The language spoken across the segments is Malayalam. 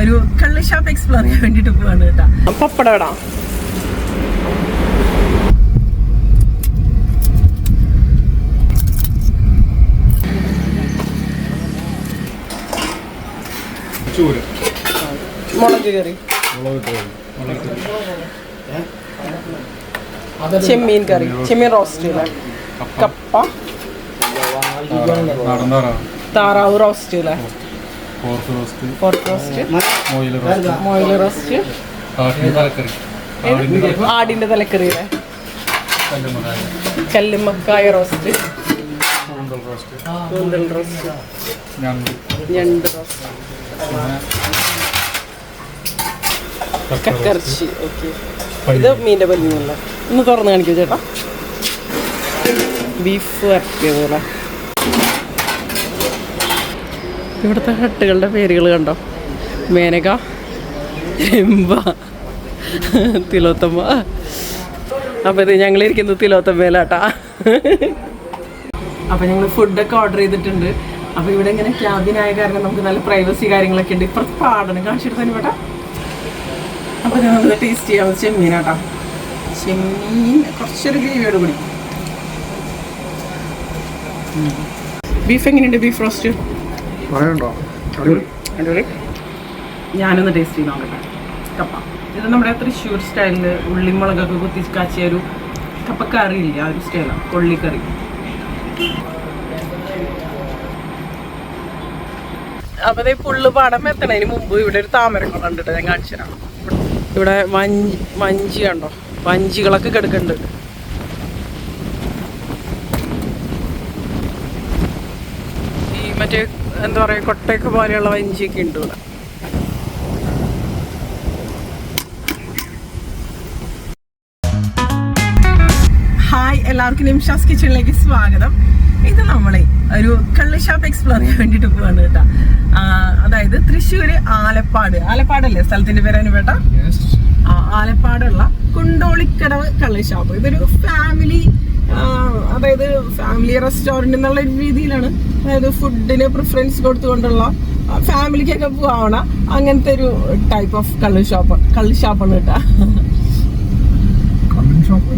ഒരു കള്ള് ഷോപ്പ് എക്സ്പ്ലോർ ചെയ്യാൻ വേണ്ടിട്ട് പോവാണ് കേട്ടോ. പപ്പട ഇടാം ചൂര് മുളക് കറി. ചെമ്മീൻ കറി. ചെമ്മീൻ റോസ്റ്റ് കപ്പ. താറാവ്. താറാവ് റോസ്റ്റ് അല്ലേ പോർക്ക് റോസ്റ്റ് പോർക്ക് റോസ്റ്റ് മോയിൽ റോസ്റ്റ് ആടിന്റെ തലക്കറി. കല്ലുമക്കായ കല്ലുമ്മക്കായ. റോസ്റ്റ് കൂന്തൽ റോസ്റ്റ് ഞണ്ട്. റോസ്റ്റ് കക്ക റോസ്റ്റ് കക്കർച്ചി ഓക്കെ. ഇത് മീന്റെ പല്ലിനല്ല? ഒന്ന് തുറന്ന് കാണിക്കൂ ചേട്ടാ. ബീഫ് വരട്ടിയത് പോലെ ഇവിടുത്തെ ഹട്ടുകളുടെ പേരുകൾ കണ്ടോ? മേനക രംഭ തിലോത്തമ്മ അപ്പോൾ ഇത് ഞങ്ങളിരിക്കുന്നത് തിലോത്തമ്മയിലാട്ടാ അപ്പോൾ ഞങ്ങൾ ഫുഡൊക്കെ ഓർഡർ ചെയ്തിട്ടുണ്ട്. അപ്പോൾ ഇവിടെ ഇങ്ങനെ ക്യാബിനായ കാരണം നമുക്ക് നല്ല പ്രൈവസി കാര്യങ്ങളൊക്കെ ഉണ്ട്. ഇപ്പുറത്ത് പാടണം. കാണിച്ചിട്ട് തന്നെ വേട്ടാ അപ്പോൾ നമുക്ക് ടേസ്റ്റ് ചെയ്യാം. ചെമ്മീനാട്ടാ. ചെമ്മീൻ കുറച്ചൊരു ഗ്രേവിയോട് കൂടി. ബീഫ് എങ്ങനെയുണ്ട്? ബീഫ് റോസ്റ്റ് പറയണ്ടോ ഞാനൊന്ന് ടേസ്റ്റ് ചെയ്ത് നോക്കട്ടെ. കപ്പ. ഇത് നമ്മുടെ തൃശ്ശൂർ സ്റ്റൈലിൽ ഉള്ളിമുളകൊക്കെ കുത്തി കാച്ചിയ ഒരു കപ്പക്കറി ഇല്ല? ആ ഒരു സ്റ്റൈലാണ് കൊള്ളിക്കറി. അപ്പൊ പുള്ളു പാടം എത്തണതിന് മുമ്പ് ഇവിടെ ഒരു താമരക്കുളം കണ്ടിട്ട് ട്ടോ, ഞാൻ കാണിച്ചു ഇവിടെ വഞ്ചി വഞ്ചി കണ്ടോ? വഞ്ചികളൊക്കെ കിടക്കുന്നുണ്ട് ഈ മറ്റേ എന്താ പറയുക കൊട്ടയൊക്കെ പോലെയുള്ള വഞ്ചിയൊക്കെ ഉണ്ട് ഇവിടെ. ഹായ് എല്ലാവർക്കും നിംഷാസ് കിച്ചണിലേക്ക് സ്വാഗതം. ഇത് നമ്മളെ ഒരു കള്ള് ഷോപ്പ് എക്സ്പ്ലോർ ചെയ്യാൻ വേണ്ടിട്ട് പോവാണ് കേട്ടോ. അതായത് തൃശ്ശൂര് ആലപ്പാട്. ആലപ്പാടല്ലേ സ്ഥലത്തിന്റെ പേര് അനുപേട്ട ആ, ആലപ്പാടുള്ള കുണ്ടോളിക്കടവ് കള്ള് ഷോപ്പ്. ഇതൊരു ഫാമിലി അതായത് ഫാമിലി റെസ്റ്റോറന്റ് എന്നുള്ള രീതിയിലാണ് അതായത് ഫുഡിന് പ്രിഫറൻസ് കൊടുത്തുകൊണ്ടുള്ള ഫാമിലിക്കൊക്കെ പോവണ അങ്ങനത്തെ ഒരു ടൈപ്പ് ഓഫ് കള്ളു ഷോപ്പ് കള്ളു ഷോപ്പാണ് കേട്ടോ. ഷോപ്പ്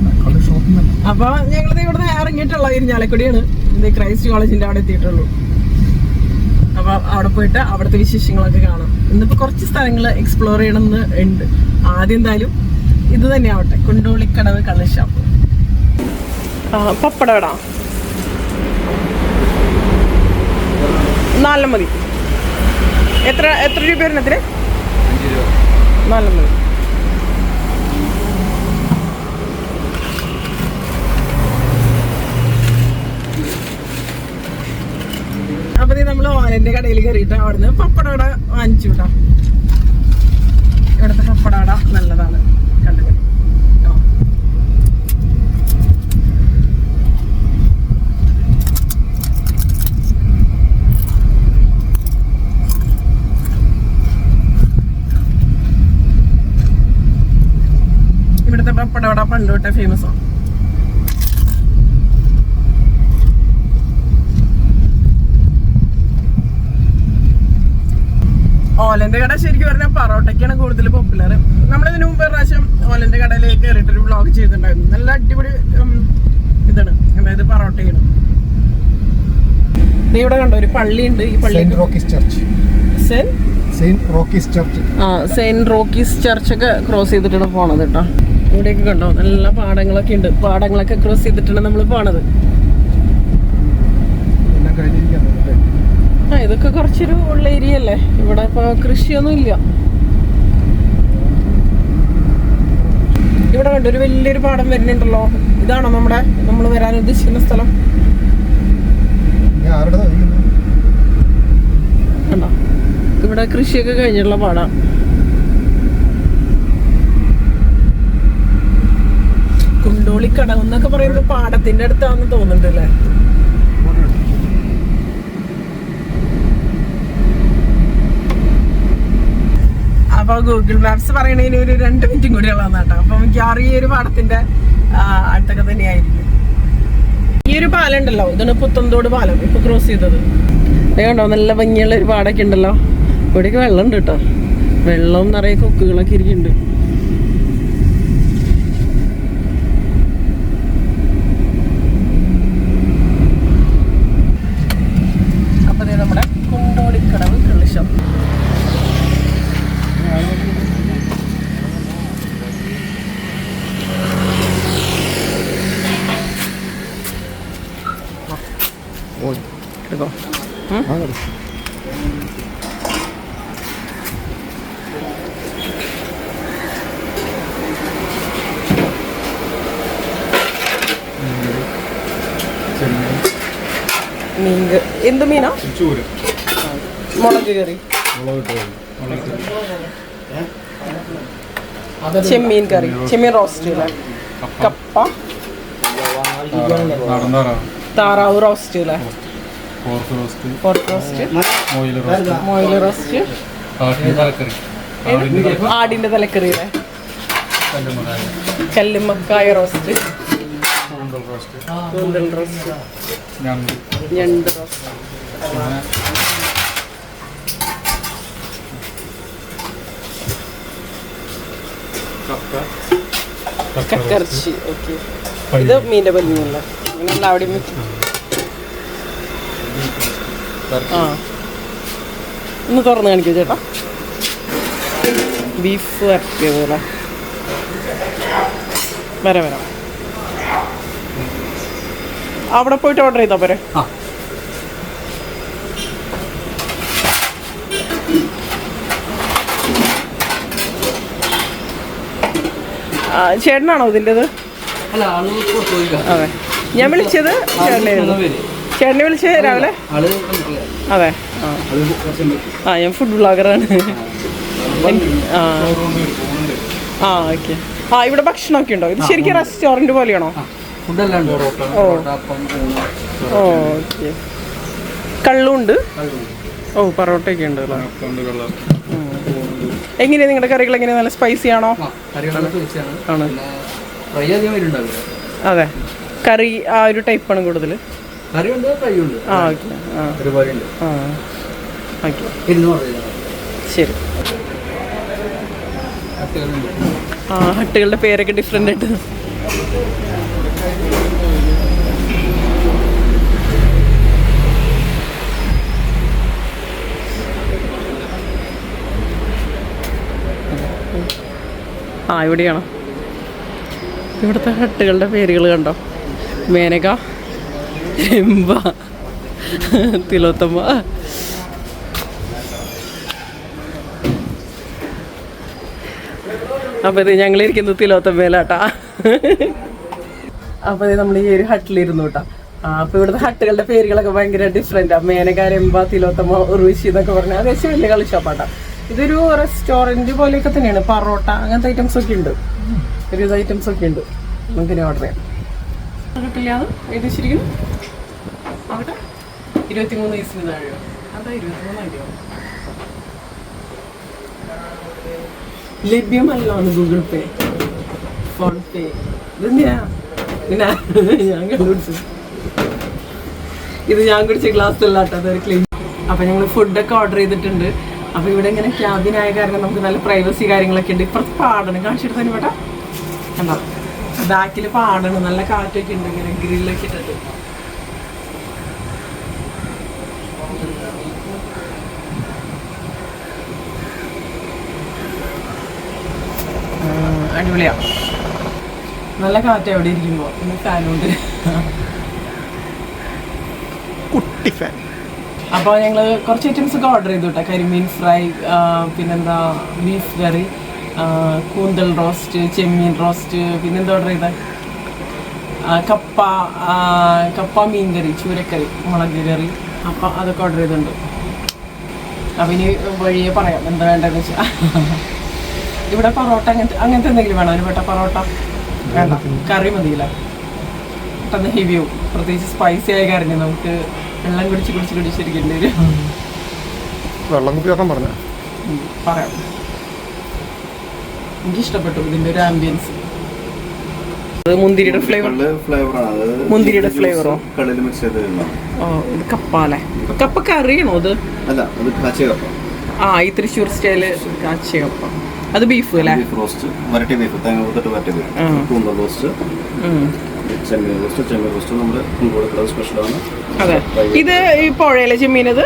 ഷോപ്പ് അപ്പൊ ഞങ്ങൾ ഇവിടെ ഇറങ്ങിയിട്ടുള്ള ഇരിഞ്ഞാലക്കുടിയാണ്. ഇത് ക്രൈസ്റ്റ് കോളേജിന്റെ അവിടെ എത്തിയിട്ടുള്ളൂ. അപ്പൊ അവിടെ പോയിട്ട് അവിടുത്തെ വിശേഷങ്ങളൊക്കെ കാണാം. ഇന്നിപ്പോ കുറച്ച് സ്ഥലങ്ങൾ എക്സ്പ്ലോർ ചെയ്യണമെന്ന് ഉണ്ട്. ആദ്യം എന്തായാലും ഇത് തന്നെ ആവട്ടെ കുണ്ടോളിക്കടവ് കള്ളിഷാപ്പ് പപ്പട നാലെണ്ണം മതി. എത്ര എത്ര രൂപ വരുന്നതിന് നാലെണ്ണം മതി. അപ്പൊ നമ്മൾ ഓലന്റെ കടയിൽ കയറിയിട്ട് അവിടുന്ന് പപ്പടവട വാങ്ങിച്ചു കേട്ടോ. ഇവിടുത്തെ പപ്പടവട നല്ലതാണ് കണ്ടിട്ട് ആ. ഇവിടുത്തെ പപ്പടവട പണ്ട് തൊട്ടേ ഫേമസ് ആണ് ഓലന്റെ കട ശരിക്കും പറഞ്ഞാൽ പറോട്ടയ്ക്കാണ് കൂടുതൽ പോപ്പുലർ നമ്മളിതിനു മുമ്പ് പ്രാവശ്യം ഓലന്റെ കടയിലേക്ക് കയറിയിട്ട് ഒരു വ്ളോഗ് ചെയ്തിട്ടുണ്ടായിരുന്നു. നല്ല അടിപൊളി ഇതാണ്. അതായത് പറോട്ടയാണ്. ഇവിടെ കണ്ടോ? ഒരു പള്ളി ഉണ്ട് ഈ പള്ളി Rocky's church saint Rocky's church ആ സെന്റ് റോക്കീസ് ചർച്ചൊക്കെ ക്രോസ് ചെയ്തിട്ടാണ് പോണത് കേട്ടോ. ഇവിടെയൊക്കെ കണ്ടോ? നല്ല പാടങ്ങളൊക്കെ ഉണ്ട്. പാടങ്ങളൊക്കെ ക്രോസ് ചെയ്തിട്ടാണ് നമ്മൾ പോണത്. ആ ഇതൊക്കെ കുറച്ചൊരു ഉള്ള ഏരിയ അല്ലേ? ഇവിടെ ഇപ്പൊ കൃഷിയൊന്നും ഇല്ല. ഇവിടെ കണ്ടൊരു ഒരു വലിയൊരു പാടം വരുന്നുണ്ടല്ലോ. ഇതാണോ നമ്മുടെ നമ്മൾ വരാൻ ഉദ്ദേശിക്കുന്ന സ്ഥലം? കണ്ടോ? ഇവിടെ കൃഷിയൊക്കെ കഴിഞ്ഞിട്ടുള്ള പാടാം. കുണ്ടോളിക്കടവ് എന്നൊക്കെ പാടത്തിന്റെ അടുത്താന്ന് തോന്നുന്നുണ്ടല്ലേ? അപ്പൊ ഗൂഗിൾ മാപ്സ് പറയണതിന് ഒരു രണ്ട് മിനിറ്റും കൂടി ഉള്ളതാണ് കേട്ടോ അപ്പൊ ഈ ഒരു പാടത്തിന്റെ അടുത്തൊക്കെ തന്നെയായിരിക്കും. ഈ ഒരു പാലം ഉണ്ടല്ലോ ഇതാണ് പുത്തന്തോട് പാലം ഇപ്പൊ ക്രോസ് ചെയ്തത്. കണ്ടോ നല്ല ഭംഗിയുള്ള ഒരു പാടൊക്കെ ഉണ്ടല്ലോ. ഇവിടേക്ക് വെള്ളം ഉണ്ട് കേട്ടോ. വെള്ളം നിറയെ കൊക്കുകളൊക്കെ ഇരിക്കുന്നുണ്ട് അപ്പൊ ദേ നമ്മുടെ കുണ്ടോടിക്കടവ് കള്ളിഷം ഓ എടുക്കോ ആ കറി മീൻ എന്ത് മീനാ? മുളക് കറി. ചെമ്മീൻ കറി. ചെമ്മീൻ റോസ്റ്റ്. കപ്പ. താറാവ് റോസ്റ്റ് അല്ലേ? റോസ്റ്റ്. ആടിന്റെ തലക്കറി. അല്ലേ? കല്ലുമക്കായ കല്ലുമ്മക്കായ റോസ്റ്റ്. കൂന്തൽ റോസ്റ്റ് കൂന്തൽ റോസ്റ്റ് ഞണ്ട്. ഞണ്ട് റോസ്റ്റ് പിന്നെ കപ്പ കപ്പ റോസ്റ്റ് കക്കർച്ചി ഓക്കെ ഇത് മീന്റെ പല്ലിനല്ല. ഇങ്ങനെ അവിടെ. ആ. ഒന്ന് തുറന്ന് കാണിക്കോ ചേട്ടാ. ബീഫ് വരട്ടിയത് പോലെ. വരാം വരാം. അവിടെ പോയിട്ട് ഓർഡർ ചെയ്താൽ പോരെ? ചേട്ടനാണോ ഇതിന്റെത്? പുറത്ത് അതെ. ഞാൻ വിളിച്ചത് പേര്. ചേട്ടനെ വിളിച്ചത് രാവിലെ? അതെ. ആ. ഞാൻ ഫുഡ് ബ്ലോഗറാണ് ആ ഓക്കെ. ആ ഇവിടെ ഭക്ഷണമൊക്കെ ഉണ്ടോ? ഇത് ശരിക്കും റെസ്റ്റോറന്റ് പോലെയാണോ? ഫുഡെല്ലാം ഉണ്ട്. ഓ. ഓ ഓക്കെ. കള്ളുണ്ട്? ഓ പൊറോട്ടയൊക്കെ ഉണ്ട് എങ്ങനെയാണ് നിങ്ങളുടെ കറികൾ എങ്ങനെയാ? നല്ല സ്പൈസി ആണോ? ആണ്. അതെ. കറി ആ ഒരു ടൈപ്പ് ആണ് കൂടുതൽ കറി ഉണ്ട് ഫ്രൈ ഉണ്ട്. ആ ഓക്കെ. ആ. ആ. ഓക്കെ. ഇരുന്ന് പറഞ്ഞാൽ ശരി. ആ ഹട്ടുകളുടെ പേരൊക്കെ ഡിഫറെന്റ് ആയിട്ട്. ആ ഇവിടെയാണ്. ഇവിടുത്തെ ഹട്ടുകളുടെ പേരുകൾ കണ്ടോ? മേനക രംഭ തിലോത്തമ്മ അപ്പോൾ ഇത് ഞങ്ങളിരിക്കുന്നത് തിലോത്തമ്മയിലാട്ടാ അപ്പോൾ ഇത് നമ്മൾ ഈ ഒരു ഹട്ടിലിരുന്നു കേട്ടോ. അപ്പോൾ ഇവിടുത്തെ ഹട്ടുകളുടെ പേരുകളൊക്കെ ഭയങ്കര ഡിഫറെന്റാ മേനക രംഭ തിലോത്തമ്മ ഉർവിശി എന്നൊക്കെ പറഞ്ഞാൽ അത്യാവശ്യം വലിയ കളി ഷോപ്പാട്ടാ ഇതൊരു റെസ്റ്റോറന്റ് പോലെയൊക്കെ തന്നെയാണ്. പറോട്ട അങ്ങനത്തെ ഐറ്റംസ് ഒക്കെ ഉണ്ട്. ഒരു ഇത് ഐറ്റംസ് ഒക്കെ ഉണ്ട്. നമുക്കിനി ഓർഡർ ചെയ്യാം. കിട്ടില്ലാന്ന് ഏത് ശരിക്കും ഇരുപത്തിമൂന്ന് വയസ്സിന് താഴെയോ? അതാ ഇരുപത്തിമൂന്നായിരോ. ലഭ്യമല്ലാന്ന് ഗൂഗിൾ പേ ഫോൺ പേ ഇതെന്തിനാ? ഞാൻ കണ്ടുപിടിച്ചു ഇത് ഞാൻ കുടിച്ച ഗ്ലാസ് അല്ലാട്ടോ അതൊരു ക്ലീൻ അപ്പൊ ഞങ്ങൾ ഫുഡൊക്കെ ഓർഡർ ചെയ്തിട്ടുണ്ട്. അപ്പൊ ഇവിടെ ഇങ്ങനെ ക്യാബിനായ കാരണം നമുക്ക് നല്ല പ്രൈവസി കാര്യങ്ങളൊക്കെ ഉണ്ട്. ഇപ്പുറത്ത് പാടണം കാണിച്ചെടുത്തതിന് വേട്ടാ കണ്ടോ? ബാക്കിൽ പാടണം നല്ല കാറ്റൊക്കെ ഉണ്ട് ഇങ്ങനെ ഗ്രില്ലൊക്കെ ഇട്ടിട്ട്. അടിപൊളിയാ. നല്ല കാറ്റ് എവിടെ ഇരിക്കുമ്പോ. ഫാനുണ്ട് കുട്ടി ഫാൻ അപ്പോൾ ഞങ്ങൾ കുറച്ച് ഐറ്റംസ് ഒക്കെ ഓർഡർ ചെയ്തു കേട്ടോ. കരിമീൻ ഫ്രൈ പിന്നെന്താ ബീഫ് കറി കൂന്തൽ റോസ്റ്റ് ചെമ്മീൻ റോസ്റ്റ് പിന്നെന്താ ഓർഡർ ചെയ്തത് കപ്പ കപ്പ മീൻ കറി ചൂരക്കറി മുളക് കറി. അപ്പം അതൊക്കെ ഓർഡർ ചെയ്തിട്ടുണ്ട്. അപ്പം ഇനി വഴിയെ പറയാം എന്താ വേണ്ടതെന്ന് വെച്ചാൽ ഇവിടെ പൊറോട്ട അങ്ങനത്തെ അങ്ങനത്തെ എന്തെങ്കിലും വേണോ? ഒരു പെട്ട പൊറോട്ട. വേണ്ട. കറി മതിയില്ല. പെട്ടെന്ന് ഹെവിയോ പ്രത്യേകിച്ച് സ്പൈസി ആയ കാര്യം നമുക്ക് വെള്ളം കുടിച്ച് കുടിച്ച് കുടിച്ചിരിക്കേണ്ടി വരും. വെള്ളം കുപ്പി പറഞ്ഞു? പറഞ്ഞ പറയാം. എനിക്ക് ഇഷ്ടപ്പെട്ടു ഇതിന്റെ ഒരു ആംബിയൻസ് അത് മുന്തിരിയുടെ ഫ്ലേവർ ഫ്ലേവറാണ് അത് മുന്തിരിയുടെ ഫ്ലേവറോ ഓ ഇത് കപ്പ. അല്ലേ കപ്പ കറിയാണോ കപ്പ ആ ഈ തൃശ്ശൂർ സ്റ്റൈൽ കാച്ചിയപ്പം അത് ബീഫ് അല്ലേ? ബീഫ് റോസ്റ്റ് വരട്ടി ബീഫ് തേങ്ങ കൊടുത്തിട്ട് വരട്ടി ബീഫ് റോസ്റ്റ്. ചെമ്മീൻ റോസ്റ്റ് ചെമ്മീൻ റോസ്റ്റ് നമ്മുടെ കുമ്പോടക്കുള്ള സ്പെഷ്യലാണ്. അതെ. ഇത് ഈ പുഴയിലെ ചെമ്മീനത്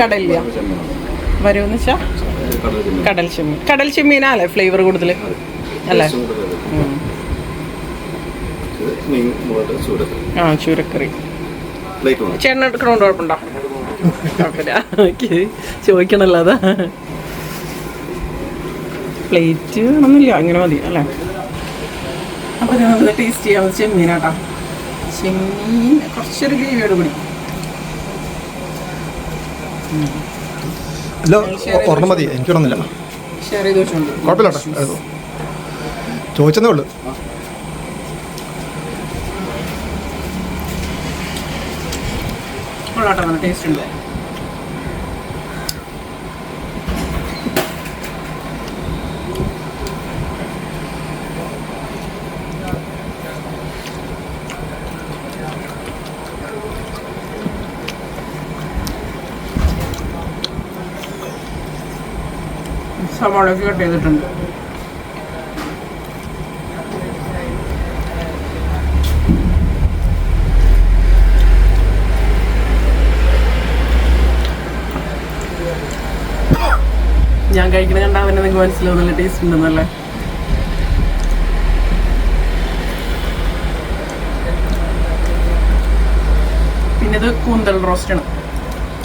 കടലില്ല വരുമെന്ന് വെച്ചാ? കടൽ ചെമ്മീൻ. കടൽ ചെമ്മീനല്ലേ ഫ്ലേവർ കൂടുതൽ അല്ലേ? ആ ചൂരക്കറി. ചേട്ടൻ എടുക്കണോണ്ട് കുഴപ്പമുണ്ടോ? ചോദിക്കണല്ലോ അതാ പ്ലേറ്റ് ഒന്നുമില്ല അങ്ങനെ മതി അല്ലേ? അപ്പൊ ഞാൻ ടേസ്റ്റ് ചെയ്യാം. ചെമ്മീനാട്ടാ. ചെമ്മീൻ കുറച്ചൊരു ഗ്രേവിയോട് കൂടി. അല്ല ഒരെണ്ണം മതി. ഷെയർ ചെയ്ത് വെച്ചോണ്ട്. കുഴപ്പമില്ല കേട്ടോ. ചോദിച്ചതേ ഉള്ളൂ. ടേസ്റ്റ് ഉണ്ട്. സവാളൊക്കെ കട്ട് ചെയ്തിട്ടുണ്ട്. ഞാൻ കഴിക്കണ കണ്ടാ തന്നെ നിങ്ങൾക്ക് മനസ്സിലാവും നല്ല ടേസ്റ്റ് ഉണ്ടെന്നല്ലേ? പിന്നെ ഇത് കൂന്തൽ റോസ്റ്റ് ആണ്.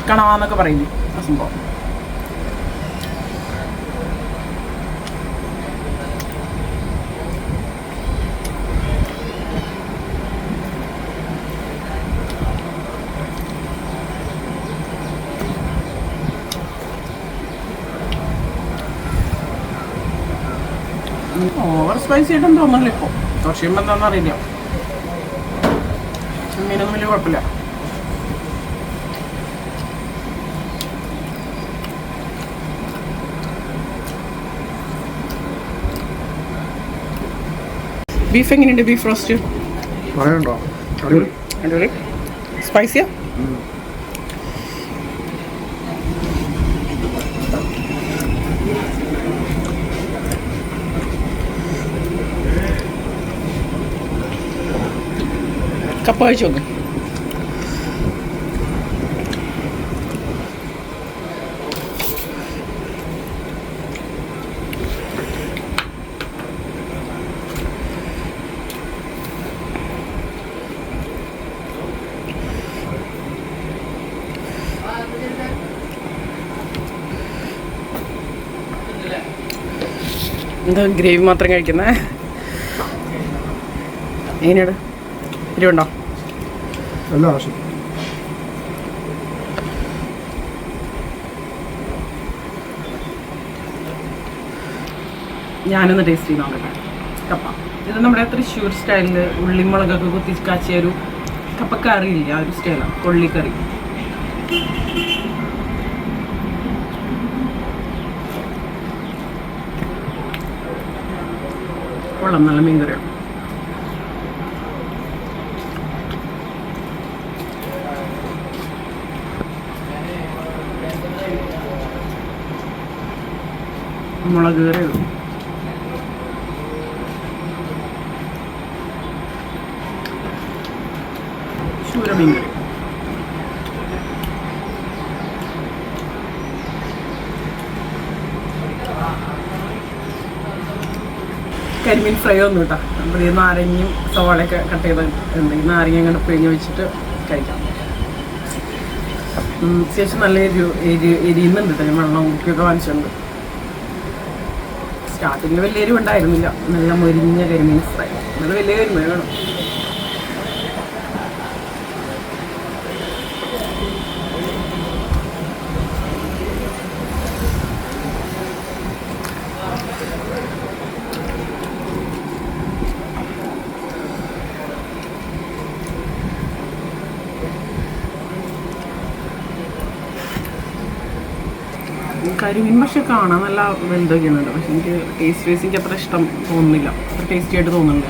കണവാന്നൊക്കെ പറയുന്നു ആ സംഭവം ഓവർ സ്പൈസി ആയിട്ടും തോന്നുന്നില്ല ഇപ്പോൾ കഴിയുമ്പോൾ എന്താണെന്ന് അറിയില്ല. മീനൊന്നും വലിയ കുഴപ്പമില്ല. ബീഫ് എങ്ങനെയുണ്ട്? ബീഫ് റോസ്റ്റ് സ്പൈസിയാ കപ്പ കഴിച്ചു നോക്ക് എന്താ ഗ്രേവി മാത്രം കഴിക്കുന്നേ. എങ്ങനെയാണ് എരിവുണ്ടോ എല്ലാ ആവശ്യം ഞാനൊന്ന് ടേസ്റ്റ് ചെയ്ത് നോക്കട്ടെ. കപ്പ. ഇത് നമ്മുടെ തൃശ്ശൂർ സ്റ്റൈലിൽ ഉള്ളിമുളകൊക്കെ കുത്തി കാച്ചിയ ഒരു കപ്പക്കറി ഇല്ല? ആ ഒരു സ്റ്റൈലാണ് കൊള്ളിക്കറി. കൊള്ളാം. നല്ല മീൻ മുളക് കറി. ഇടും ചൂരമീൻ കറി. കരിമീൻ ഫ്രൈ ഒന്നും കേട്ടോ നമ്മുടെ ഈ നാരങ്ങയും സവാളയൊക്കെ കട്ട് ചെയ്ത് ഉണ്ട് ഈ നാരങ്ങ അങ്ങനെ പിഴിഞ്ഞ് വെച്ചിട്ട് കഴിക്കാം. അത്യാവശ്യം നല്ല എരി എരി എരിയുന്നുണ്ട് ഞാൻ വെള്ളം ഊക്കിയൊക്കെ വാങ്ങിച്ചിട്ടുണ്ട്. സ്റ്റാർട്ടിങ്ങിൽ വലിയ എരിവ് ഉണ്ടായിരുന്നില്ല നല്ല മുരിഞ്ഞ കരിമീൻ ഫ്രൈ. നല്ല വലിയ കരിമീൻ വേണം കരിമീൻ പക്ഷെ കാണാൻ നല്ല വെന്തൊക്കെയാണ് പക്ഷെ എനിക്ക് ടേസ്റ്റ് വൈസ് എനിക്ക് അത്ര ഇഷ്ടം തോന്നുന്നില്ല. അത്ര ടേസ്റ്റി ആയിട്ട് തോന്നുന്നില്ല.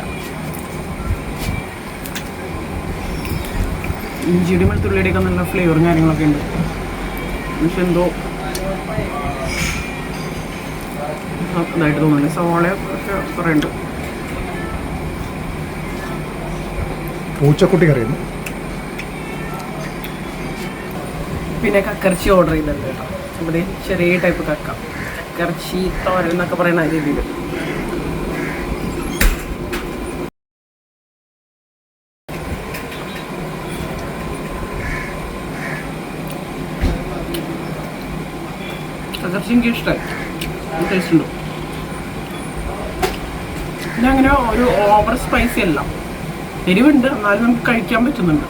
ഇഞ്ചിയുടെ വെളുത്തുള്ളിയുടെ ഒക്കെ നല്ല ഫ്ലേവറും കാര്യങ്ങളൊക്കെ ഉണ്ട്. പക്ഷെ എന്തോ ഇതായിട്ട് തോന്നുന്നു സവാള ഒക്കെ കുറേ ഉണ്ട്. പൂച്ചക്കുട്ടി കറിയുന്നു പിന്നെ കക്കർച്ചി ഓർഡർ ചെയ്തിട്ടുണ്ട് കേട്ടോ. ദേ ചെറിയ ടൈപ്പ് കക്ക കക്കർച്ചി തോരൻ എന്നൊക്കെ പറയുന്ന രീതിയിൽ. എനിക്ക് ഇഷ്ടമായി ടേസ്റ്റ് ഒരു ഓവർ സ്പൈസി അല്ല. എരിവുണ്ട്. എന്നാലും നമുക്ക് കഴിക്കാൻ പറ്റുന്നുണ്ട്.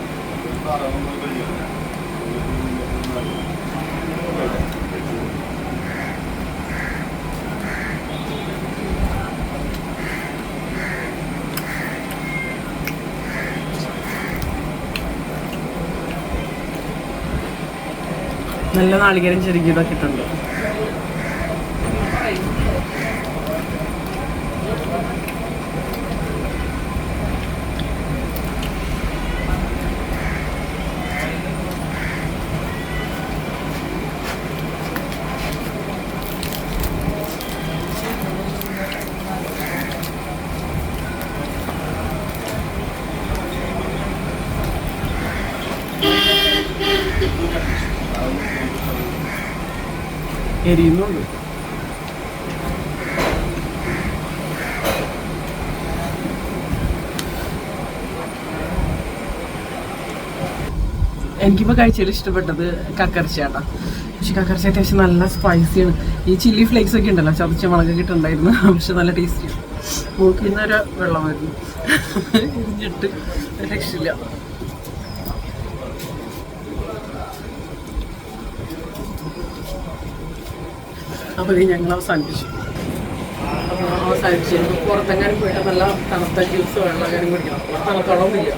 നല്ല നാളികേരം ചെറുകിയതൊക്കെ ഇട്ടുണ്ട്. എരിയുന്നുണ്ട്. എനിക്കിപ്പോൾ കഴിച്ചതിൽ ഇഷ്ടപ്പെട്ടത് കക്കർച്ചയാട്ടാ. പക്ഷെ കക്കർച്ച അത്യാവശ്യം നല്ല സ്പൈസിയാണ് ഈ ചില്ലി ഫ്ലേക്സ് ഒക്കെ ഉണ്ടല്ലോ ചതച്ച മുളകൊക്കെ ഇട്ടുണ്ടായിരുന്നു പക്ഷെ നല്ല ടേസ്റ്റിയാണ് മൂക്കിൽ നിന്നൊരു ഇരിഞ്ഞിട്ട് രക്ഷില്ല അപ്പോൾ ഇത് ഞങ്ങൾ അവസാനിപ്പിച്ചു. അവസാനിപ്പിച്ചു പുറത്തെങ്ങാനും പോയിട്ട് നല്ല തണുത്ത ജ്യൂസ് വെള്ളം അങ്ങനെ കുടിക്കണം. തണുത്തോളമൊന്നുമില്ല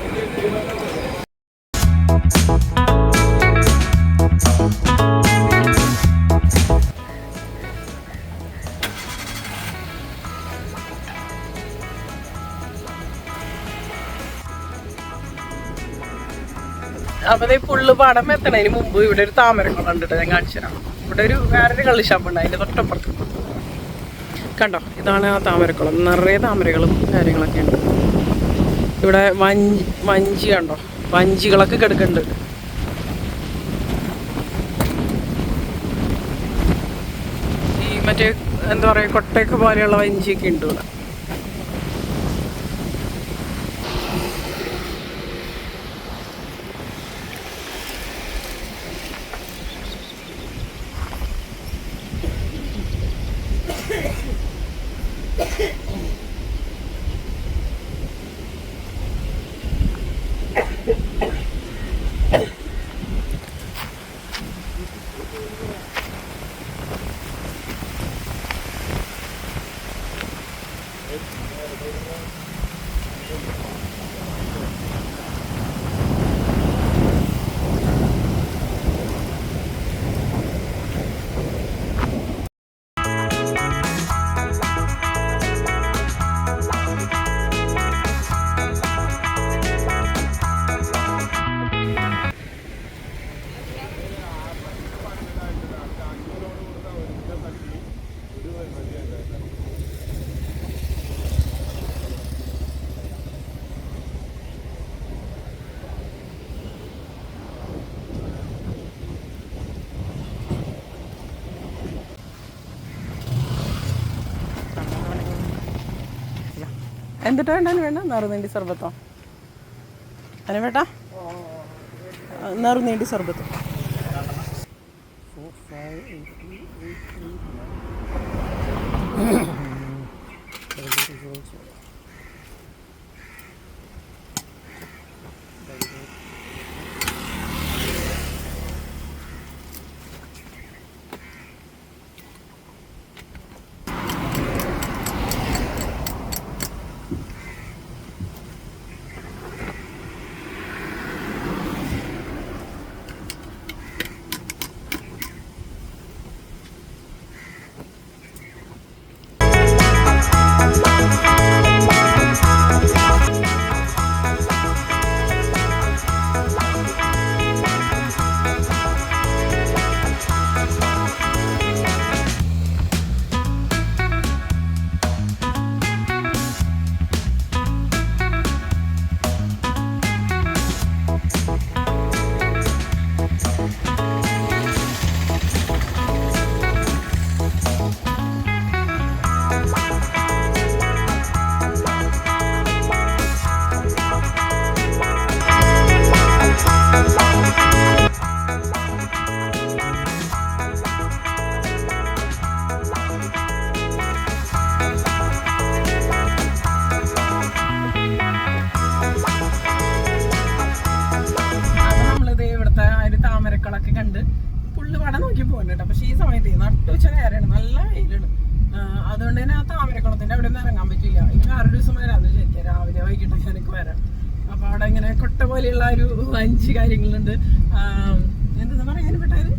അപ്പൊ ഫുള്ള് പടം എത്തണതിന് മുമ്പ് ഇവിടെ ഒരു താമരക്കുളം കണ്ടിട്ട് ട്ടോ. ഞാൻ കാണിച്ചു തരാം. ഇവിടെ ഒരു വേറൊരു കള്ളി ഷാപ്പ് അതിന്റെ തൊട്ടപ്പുറത്ത്. കണ്ടോ? ഇതാണ് ആ താമരക്കുളം. നിറയെ താമരകളും കാര്യങ്ങളൊക്കെ ഉണ്ട്. ഇവിടെ വഞ്ചി വഞ്ചി കണ്ടോ? വഞ്ചികളൊക്കെ കിടക്കുന്നുണ്ട്. ഈ മറ്റേ എന്താ പറയുക കൊട്ടയൊക്കെ പോലെയുള്ള വഞ്ചിയൊക്കെ ഉണ്ട് ഇവിടെ. എന്തിട്ടാ വേണ്ട. വേണ്ട നറുനീണ്ടി സർബത്തോ. അതിന് വേട്ടാ നറുനീണ്ടി സർബത്ത്. ഇങ്ങനെ കൊട്ട പോലെയുള്ള ഒരു വഞ്ചി കാര്യങ്ങളുണ്ട്. എന്താ പറയാൻ പെട്ടത്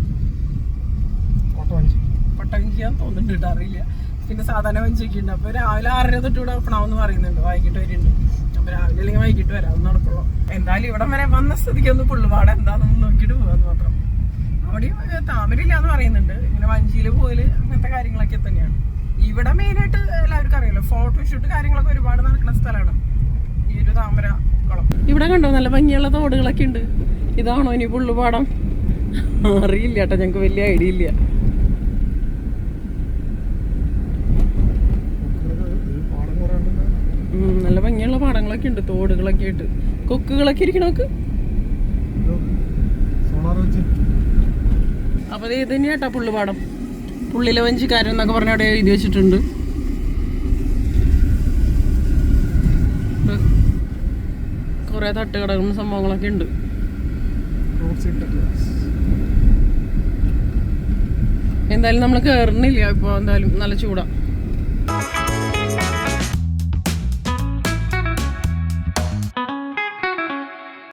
പട്ടവഞ്ചിയാന്ന് തോന്നുന്നുണ്ട് കേട്ടോ അറിയില്ല. പിന്നെ സാധാരണ വഞ്ചിയൊക്കെ ഉണ്ട്. അപ്പൊ രാവിലെ ആറര തൊട്ട് ഇവിടെ ഓപ്പൺ ആവുമെന്ന് പറയുന്നുണ്ട്. വൈകിട്ട് വരുന്നുണ്ട് അപ്പൊ രാവിലെ അല്ലെങ്കിൽ വൈകിട്ട് വരാം നടക്കുള്ളൂ എന്തായാലും ഇവിടെ വരെ വന്ന സ്ഥിതിക്ക് ഒന്ന് പുള്ളുപാട് എന്താണെന്ന് നോക്കിയിട്ട് പോകാന്ന് മാത്രം. അവിടെ താമരയില്ല എന്ന് പറയുന്നുണ്ട്. ഇങ്ങനെ വഞ്ചിയിൽ പോൽ അങ്ങനത്തെ കാര്യങ്ങളൊക്കെ തന്നെയാണ്. ഇവിടെ മെയിനായിട്ട് എല്ലാവർക്കും അറിയാലോ ഫോട്ടോഷൂട്ട് കാര്യങ്ങളൊക്കെ ഒരുപാട് നടക്കുന്ന സ്ഥലമാണ്. ഈ ഒരു താമര. ഇവിടെ കണ്ടോ നല്ല ഭംഗിയുള്ള തോടുകളൊക്കെ ഉണ്ട്. ഇതാണോ ഇനി പുള്ളുപാടം അറിയില്ല കേട്ടോ ഞങ്ങൾക്ക് വലിയ ഐഡിയ ഇല്ല. നല്ല ഭംഗിയുള്ള പാടങ്ങളൊക്കെ ഉണ്ട് തോടുകളൊക്കെ ആയിട്ട്. കൊക്കുകളൊക്കെ ഇരിക്കണോക്ക് അപ്പൊ ഇത് തന്നെയാട്ടാ പുള്ളുപാടം പുള്ളിലെ വഞ്ചിക്കാരൻ എന്നൊക്കെ പറഞ്ഞ അവിടെ എഴുതി വെച്ചിട്ടുണ്ട്. കുറെ തട്ടുകടകളും സംഭവങ്ങളൊക്കെ ഉണ്ട്. എന്തായാലും നമ്മൾ കയറുന്നില്ല ഇപ്പോൾ എന്തായാലും നല്ല ചൂടാ.